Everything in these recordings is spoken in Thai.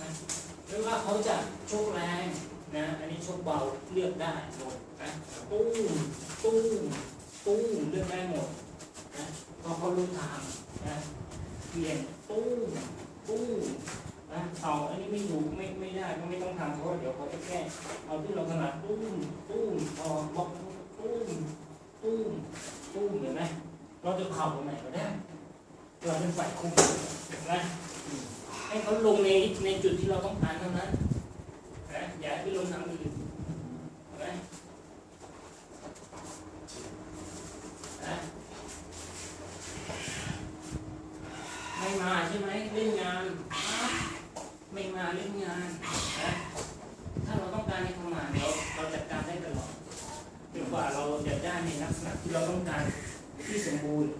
นะหรือว่าเขาจะชกแรงนะ อันนี้ชกเบาเลือกได้หมดนะตู้มตู้มตู้มเลือกได้หมดนะพราะเขารู้ทางนะเปลี่ยนตู้มตู้มนะเอาอันนี้ไม่ถูกไม่ไม่ได้ก็ไม่ต้องทำเพราะว่าเดี๋ยวเขาจะแก้เอาที่เราถนัดตู้มตู้มพอบล็อกตู้มตู้มตู้มเห็นไหมเราจะเข่าตรงไหนก็ได้ เราเป็นฝ่ายคุมนไหมอืม ให้เขาลงในในจุดที่เราต้องการเท่านั้นนะอย่าให้ไปลงทางอื่นนะไม่มาใช่ไหมเล่นงาน ไม่มาเล่นงานนะถ้าเราต้องการให้เขามาเดี๋ยวเราจัดการได้ตลอดจนกว่าเราจะได้ในลักษณะที่เราต้องการที่สมบูรณ์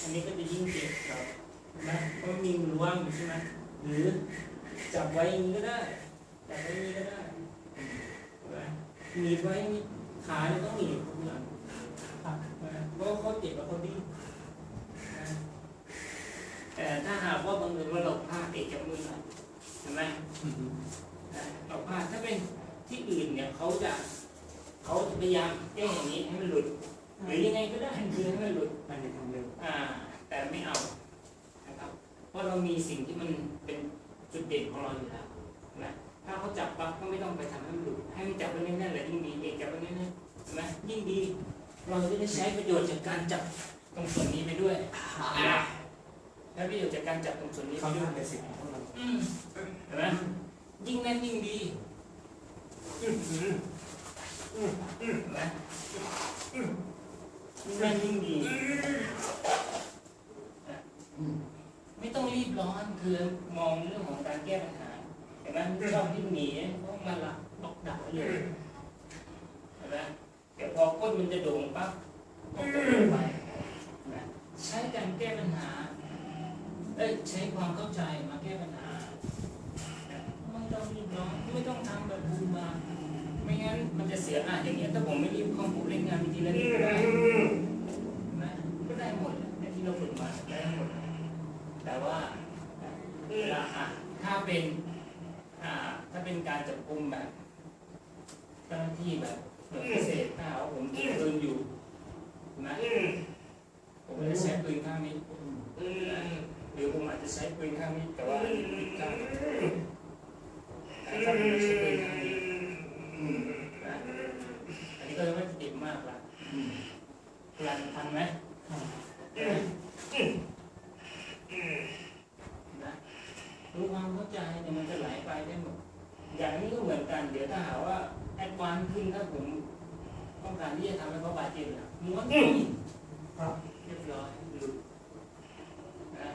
อันนี้ก็จะยิ่งเจ็บครับนะเพราะมีมือว่างอยู่ใช่ไหม หรือจับไว้อย่างนี้ก็ได้จับไว้อย่างนี้ก็ได้เห็นไหมหนีบไว้อย่างนี้ขาเนี่ยต้องหนีบทุกอย่างครับนะเพราะเขาเจ็บแล้วเขาดิ้นนะแต่ถ้าหากว่าบังเอิญว่าเราพลาดเอกจับมือหน่อยเห็นไหมนะเราพลาดถ้าเป็นที่อื่นเนี่ยเขาจะเขาจะพยายามแก้อย่างนี้ให้มันหลุดหรือยังไงก็ได้คือให้มันหลุดมันจะทำเร็วอ่า แต่ไม่เอานะครับ เพราะเรามีสิ่งที่มันเป็นจุดเด่นของเราอยู่แล้วนะถ้าเขาจับปั๊บก็ไม่ต้องไปทำให้มันหลุดให้มันจับไว้แน่นๆแหละยิ่งดีเองจับไว้แน่นๆเห็นไหมยิ่งดี เราจะได้ใช้ประโยชน์จากการจับตรงส่วนนี้ไปด้วยใช้ประโยชน์จากการจับตรงส่วนนี้ไปเขาด้วยทำเป็นสิ่งของพวกเราอืมเห็นไหมยิ่งแน่นยิ่งดีอืมอืมอืมอืมเห็นไหมอืมยิ่งแน่นยิ่งดี ไม่ต้อง รีบร้อนคือมองเรื่องของการแก้ปัญหาเห็นไหมชอบที่หนีต้องมาหลับตอกดักเลยเห็นไหมเดี๋ยวพอก้นมันจะโด่งปั๊บก็กดลงไปใช้การแก้ปัญหาเอ้ยใช้ความเข้าใจมาแก้ปัญหานะไม่ต้องรีบร้อนไม่ต้องทำแบบบูมบามไม่งั้นมันจะเสียอะอย่างเงี้ยถ้าผมไม่รีบเข้าผูเล่นงานวิธีแล้วนี่ก็ได้เห็นไหมก็ได้หมดแหละในที่เราฝึกมาได้หมด แต่ว่าเวลาอะถ้าเป็นอ่าถ้าเป็นการจับกุมแบบเจ้าหน้า ที่แบบแบบพิเศษถ้าเอาผมถือปืนอยู่นะผมจะใช้ปืนข้างนี้หรือผมอาจจะใช้ปืนข้างนี้แต่ว่าอันนี้ปืนข้างนี้แต่ถ้าผมไม่ใช้ปืนข้างนี้นะอันนี้ก็จะไม่เจ็บมากละรันทันไหมนะรู้ความเข้าใจเนี่ยมันจะไหลไปได้หมดอย่างนี้ก็เหมือนกัน เดี๋ยวถ้าหาว่า แอดวานซ์ขึ้นถ้าผมต้องการที่จะทำให้เขาบาดเจ็บเลยม้วนนี่ครับเรียบร้อยหลุดนะ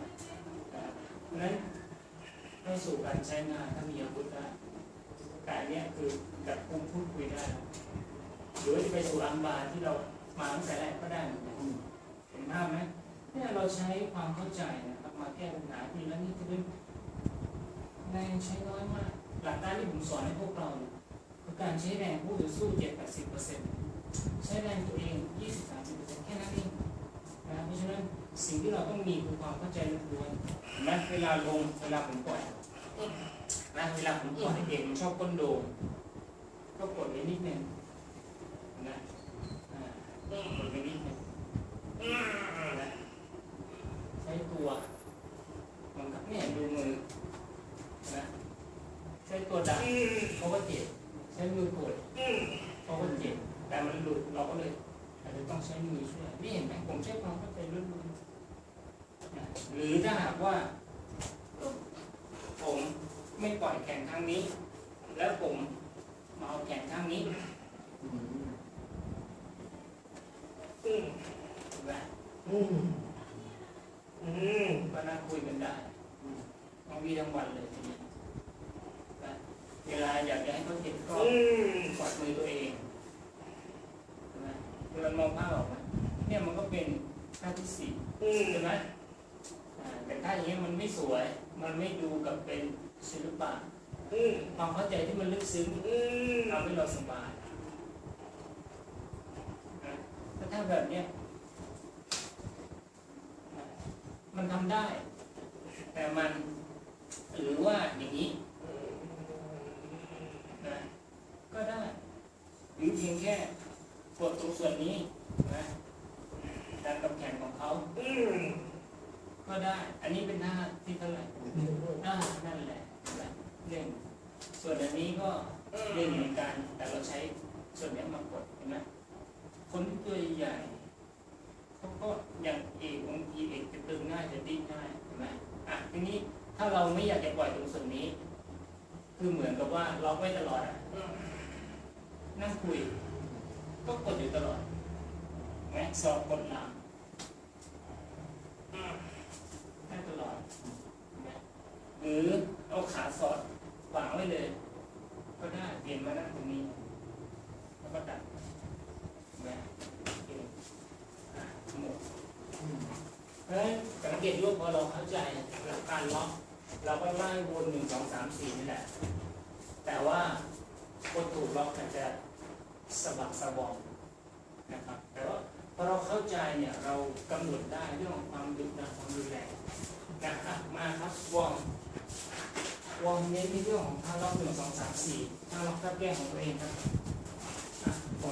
เพราะฉะนั้นเข้าสู่การใช้งานถ้ามีอาวุธได้แต่อันเนี้ยคือแบบคุมพูดคุยได้หรือจะไปสู่อัมบาที่เรามาตั้งแต่แรกก็ได้เหมือนกันเห็นภาพไหมเนี่ยเราใช้ความเข้าใจนะครับมาแก้ปัญหาทีละนิดทีละนิดแรงใช้น้อยมาก หลักการที่ผมสอนให้พวกเราเนี่ย การใช้แรงผู้ต่อสู้7 80เปอร์เซ็นต์ใช้แรงตัวเอง20 30เปอร์เซ็นต์แค่นั้นเองนะเพราะฉะนั้นสิ่งที่เราต้องมีคือความเข้าใจล้วนๆนไหมเวลาลงเวลาผมปล่อยนะเวลาผมปล่อยเด็กมันชอบก้นโดงก็กดไว้นิดนึงนะอ่ากดไว้นิดนึงนะใช้ตัวมันก็เนี่ยดูมือนะใช้ตัวดันเขาก็เจ็บ ใช้มือกดเขาก็เจ็บแต่มันหลุดเราก็เลยอาจจะต้องใช้มือช่วยนี่เห็นไหมผมใช้ความเข้าใจล้วนๆนะหรือถ้าหากว่า ผมไม่ปล่อยแขนข้างนี้ แล้วผมมาเอาแขนข้างนี้เห็นไหมอืมก็น่าคุยกันได้ทั้งวีทั้งวันเลยทีนี้นะ เวลาอยากจะให้เขาเห็นก็กอดมือตัวเองใช่ไหมเวลามองภาพออกไหมเนี่ยมันก็เป็นท่าที่สี่ใช่ไหมอ่าแต่ถ้าอย่างนี้ยมันไม่สวย มันไม่ดูกับเป็นศิลปะความเข้าใจที่มันลึกซึ้งทำให้เราสบายนะแต่ถ้าแบบเนี้ยนะมันทำได้ แต่มัน รือว่าอย่างนี้นะก็ได้ หรือเพียงแค่กดตรงส่วนนี้นะดันกับแขนของเขา ก็ได้ อันนี้เป็นท่าที่เท่าไหร่อ่านั่นแหละนะเร่งส่วนอันนี้ก็เร่งเหมือนกัน แต่เราใช้ส่วนนี้มากดเห็นไหมคนที่ตัวใหญ่เขาก็อย่างเอกบางทีเอกจะตึงง่ายจะดิ้นง่ายเห็นไหมอะทีนี้ถ้าเราไม่อยากจะปล่อยตรงส่วนนี้ คือเหมือนกับว่าล็อกไว้ตลอดอะนั่งคุย ก็กดอยู่ตลอดแม็กซอกกดหลังได้ตลอดเห็นไหม หรือเอาขาสอดวางไว้เลย ก็ได้เปลี่ยนมานั่งตรงนี้ แล้วก็ดัดแม่เองหมดเพราะฉะนั้นสังเกตว่าพอเราเข้าใจหลักการล็อกเราก็ไล่วนหนึ่งสองสามสี่นี่แหละ แต่ว่าคนถูกล็อกอาจจะสะบักสะบอมนะครับ แต่ว่าพอเราเข้าใจเนี่ยเรากำหนดได้เรื่องของความดุดันความรุนแรงนะครับมาครับวอร์มวอร์มเน้นในเรื่องของท่าล็อกหนึ่งสองสามสี่ท่าล็อกท่าแก้ของตัวเองครับอะพอ